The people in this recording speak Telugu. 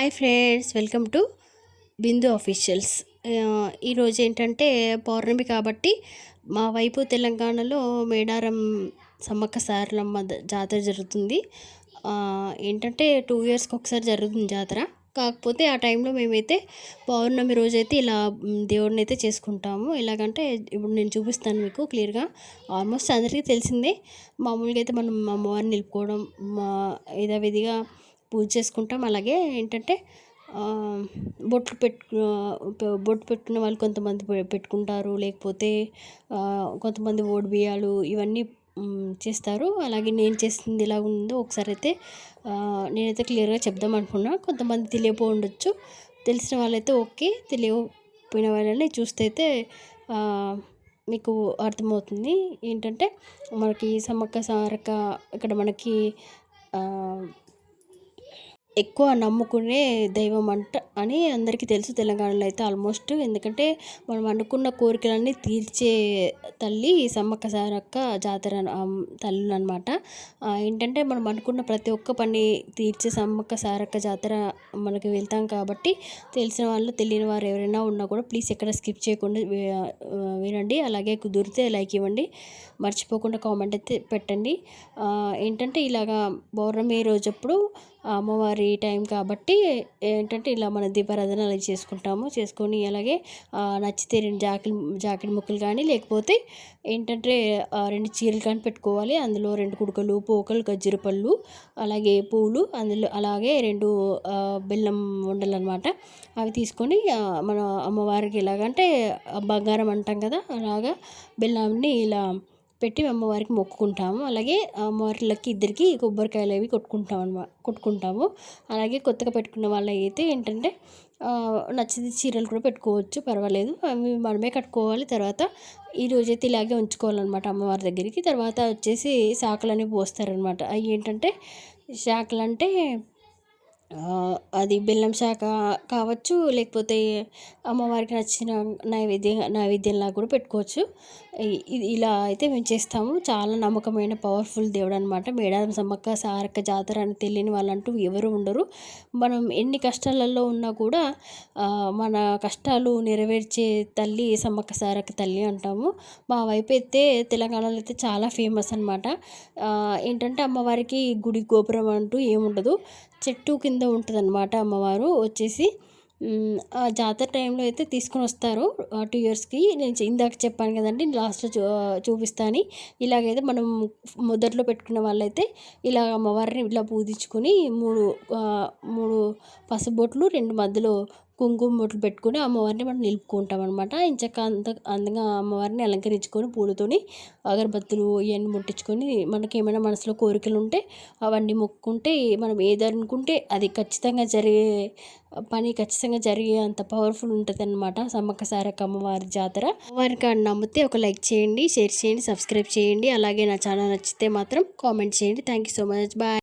Hi friends welcome to Bindu officials ఈరోజు ఏంటంటే పౌర్ణమి కాబట్టి మా వైపు తెలంగాణలో మేడారం సమ్మక్క సారలమ్మ జాతర జరుగుతుంది. ఏంటంటే టూ ఇయర్స్కి ఒకసారి జరుగుతుంది జాతర. కాకపోతే ఆ టైంలో మేమైతే పౌర్ణమి రోజైతే ఇలా దేవుడిని అయితే చేసుకుంటాము. ఎలాగంటే ఇప్పుడు నేను చూపిస్తాను మీకు క్లియర్గా. ఆల్మోస్ట్ అందరికీ తెలిసిందే. మామూలుగా అయితే మనం అమ్మవారిని నిలుపుకోవడం మా యథావిధిగా పూజ చేసుకుంటాం. అలాగే ఏంటంటే బొట్లు పెట్టు బొట్టు పెట్టుకున్న వాళ్ళు కొంతమంది పెట్టుకుంటారు. లేకపోతే కొంతమంది ఓడి బియ్యాలు ఇవన్నీ చేస్తారు. అలాగే నేను చేసింది ఎలా ఉందో ఒకసారి అయితే నేనైతే క్లియర్గా చెప్దాం అనుకున్నా. కొంతమంది తెలియపో ఉండొచ్చు. తెలిసిన వాళ్ళైతే ఓకే. తెలియకపోయిన వాళ్ళని చూస్తే అయితే మీకు అర్థమవుతుంది. ఏంటంటే మనకి సమ్మక్క సారక్క ఇక్కడ మనకి ఎక్కువ నమ్ముకునే దైవం అంట అని అందరికీ తెలుసు తెలంగాణలో అయితే ఆల్మోస్ట్. ఎందుకంటే మనం అనుకున్న కోరికలన్నీ తీర్చే తల్లి సమ్మక్క సారక్క జాతర తల్లులు అనమాట ఏంటంటే మనం అనుకున్న ప్రతి ఒక్క పని తీర్చే సమ్మక్క సారక్క జాతర మనకి వెళ్తాం కాబట్టి తెలిసిన వాళ్ళు తెలియని వారు ఎవరైనా ఉన్నా కూడా ప్లీజ్ ఎక్కడ స్కిప్ చేయకుండా వినండి. అలాగే కుదిరితే లైక్ ఇవ్వండి. మర్చిపోకుండా కామెంట్ అయితే పెట్టండి. ఏంటంటే ఇలాగా పౌర్ణమి రోజప్పుడు అమ్మవారి టైం కాబట్టి ఏంటంటే ఇలా మన దీపారాధన అలా చేసుకుంటాము. చేసుకొని అలాగే నచ్చితే రెండు జాకెట్ జాకెట్ ముక్కలు కానీ లేకపోతే ఏంటంటే రెండు చీరలు కానీ పెట్టుకోవాలి. అందులో రెండు కుడుకలు పోకలు గజ్జర పళ్ళు అలాగే పూలు అందులో అలాగే రెండు బెల్లం ఉండలు అనమాట అవి తీసుకొని మన అమ్మవారికి ఎలాగంటే బంగారం అంటాం కదా అలాగా బెల్లాన్ని ఇలా పెట్టి అమ్మవారికి మొక్కుకుంటాము. అలాగే అమ్మవార్లకి ఇద్దరికి కొబ్బరికాయలు అవి కొట్టుకుంటాం అనమాట కొట్టుకుంటాము. అలాగే కొత్తగా పెట్టుకున్న వాళ్ళు అయితే ఏంటంటే నచ్చింది చీరలు కూడా పెట్టుకోవచ్చు పర్వాలేదు. అవి మనమే కట్టుకోవాలి. తర్వాత ఈ రోజైతే ఇలాగే ఉంచుకోవాలన్నమాట అమ్మవారి దగ్గరికి. తర్వాత వచ్చేసి శాఖలని పోస్తారనమాట అవి ఏంటంటే శాఖలు అంటే అది బెల్లం శాఖ కావచ్చు లేకపోతే అమ్మవారికి నచ్చిన నైవేద్యం నైవేద్యంలా కూడా పెట్టుకోవచ్చు. ఇలా అయితే మేము చేస్తాము. చాలా నమ్మకమైన పవర్ఫుల్ దేవుడు అనమాట మేడారం సమ్మక్క సారక్క జాతర అని తెలియని వాళ్ళంటూ ఎవరు ఉండరు. మనం ఎన్ని కష్టాలలో ఉన్నా కూడా మన కష్టాలు నెరవేర్చే తల్లి సమ్మక్క సారక్క తల్లి అంటాము. మా వైపు అయితే తెలంగాణలో అయితే చాలా ఫేమస్ అనమాట ఏంటంటే అమ్మవారికి గుడి గోపురం అంటూ ఏముండదు. చెట్టు కింద ఉంటుంది అనమాట అమ్మవారు. వచ్చేసి ఆ జాతర టైంలో అయితే తీసుకొని వస్తారు. టూ ఇయర్స్కి నేను ఇందాక చెప్పాను కదండి లాస్ట్లో చూ చూపిస్తాను. ఇలాగైతే మనం మొదట్లో పెట్టుకున్న వాళ్ళైతే ఇలా అమ్మవారిని ఇలా పూజించుకొని మూడు మూడు పసుబొట్లు రెండు మధ్యలో కుంకుమ బొట్లు పెట్టుకొని అమ్మవారిని మనం నిలుపుకుంటాం అనమాట ఇంచక్క అంత అందంగా అమ్మవారిని అలంకరించుకొని పూలతోని అగరబత్తులు ఇవన్నీ ముట్టించుకొని మనకి ఏమైనా మనసులో కోరికలు ఉంటే అవన్నీ మొక్కుకుంటే మనం ఏదనుకుంటే అది ఖచ్చితంగా జరిగే పని ఖచ్చితంగా జరిగే అంత పవర్ఫుల్ ఉంటుంది అనమాట సమ్మక్క సారక్క అమ్మవారి జాతర. అమ్మవారికి నమ్మితే ఒక లైక్ చేయండి షేర్ చేయండి సబ్స్క్రైబ్ చేయండి. అలాగే నా ఛానల్ నచ్చితే మాత్రం కామెంట్ చేయండి. Thank you so much. Bye.